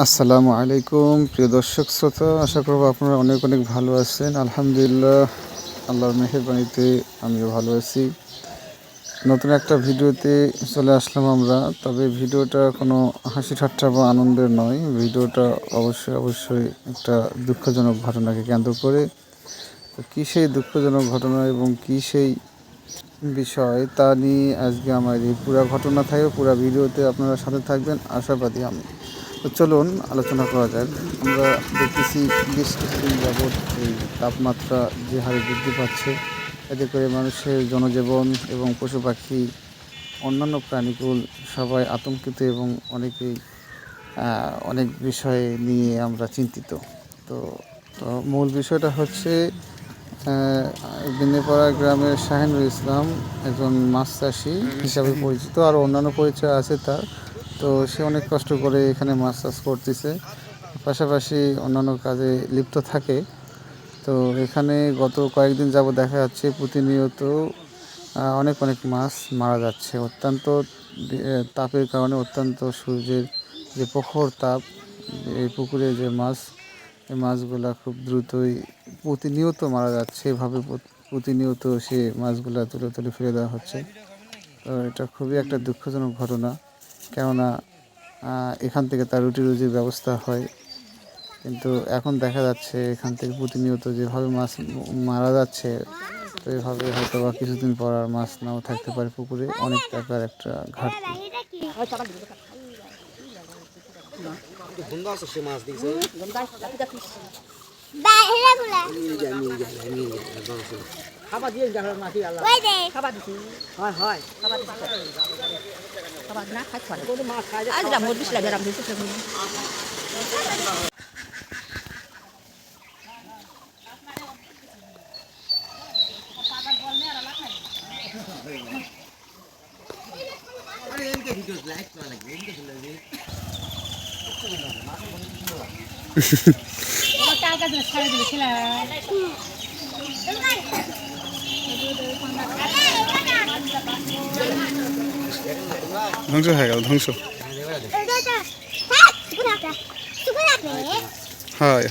আসসালামু আলাইকুম, প্রিয় দর্শক শ্রোতা, আশা করব আপনারা অনেক অনেক ভালো আছেন। আলহামদুলিল্লাহ, আল্লাহর মেহেরবানিতে আমিও ভালো আছি। নতুন একটা ভিডিওতে চলে আসলাম আমরা, তবে ভিডিওটা কোনো হাসি ঠাট্টা বা আনন্দের নয়। ভিডিওটা অবশ্যই অবশ্যই একটা দুঃখজনক ঘটনাকে কেন্দ্র করে। তো কী সেই দুঃখজনক ঘটনা এবং কী সেই বিষয়, তা নিয়ে আজকে আমার এই পুরো ঘটনা থাকবে, পুরো ভিডিওতে আপনারা সাথে থাকবেন, আশাবাদী আমি। তো চলুন, আলোচনা করা যাক। আমরা দেখতেছি বেশ কিছুদিন যাবৎ এই তাপমাত্রা যে হারে বৃদ্ধি পাচ্ছে, এতে করে মানুষের জনজীবন এবং পশু পাখি, অন্যান্য প্রাণীকুল সবাই আতঙ্কিত এবং অনেকেই অনেক বিষয় নিয়ে আমরা চিন্তিত। তো মূল বিষয়টা হচ্ছে বিনেপাড়া গ্রামের শাহিনুর ইসলাম একজন মাছ চাষি হিসাবে পরিচিত, আর অন্যান্য পরিচয় আছে তার। তো সে অনেক কষ্ট করে এখানে মাছ চাষ করতেছে। পাশাপাশি অন্যান্য কাজে লিপ্ত থাকে। তো এখানে গত কয়েকদিন যাব দেখা যাচ্ছে প্রতিনিয়ত অনেক অনেক মাছ মারা যাচ্ছে। অত্যন্ত তাপের কারণে অত্যন্ত সূর্যের যে প্রখর তাপ, এই পুকুরে যে মাছ, এই মাছগুলা খুব দ্রুতই প্রতিনিয়ত মারা যাচ্ছে। এভাবে প্রতিনিয়ত সে মাছগুলা তুলে তুলে ফেলে দেওয়া হচ্ছে। তো এটা খুবই একটা দুঃখজনক ঘটনা। কেননা এখান থেকে তার রুটি রুজির ব্যবস্থা হয়। কিন্তু এখন দেখা যাচ্ছে এখান থেকে প্রতিনিয়ত যেভাবে মাছ মারা যাচ্ছে তো এভাবে হয়তো বা কিছুদিন পর আর মাছ নাও থাকতে পারে পুকুরে। অনেক টাকার একটা ঘাটতি। খাবার দিয়ে খাবার দিছি। হয় হয়। খাবার খাবার না খাই খাওয়া আজ রাম দিছি লাগে রাম দিছি আরে এনকে ভিডিও ধ্বংস হয়ে গেল ধ্বংস ওই দে হ্যাঁ সুকুরাটা সুকুরাতে হয়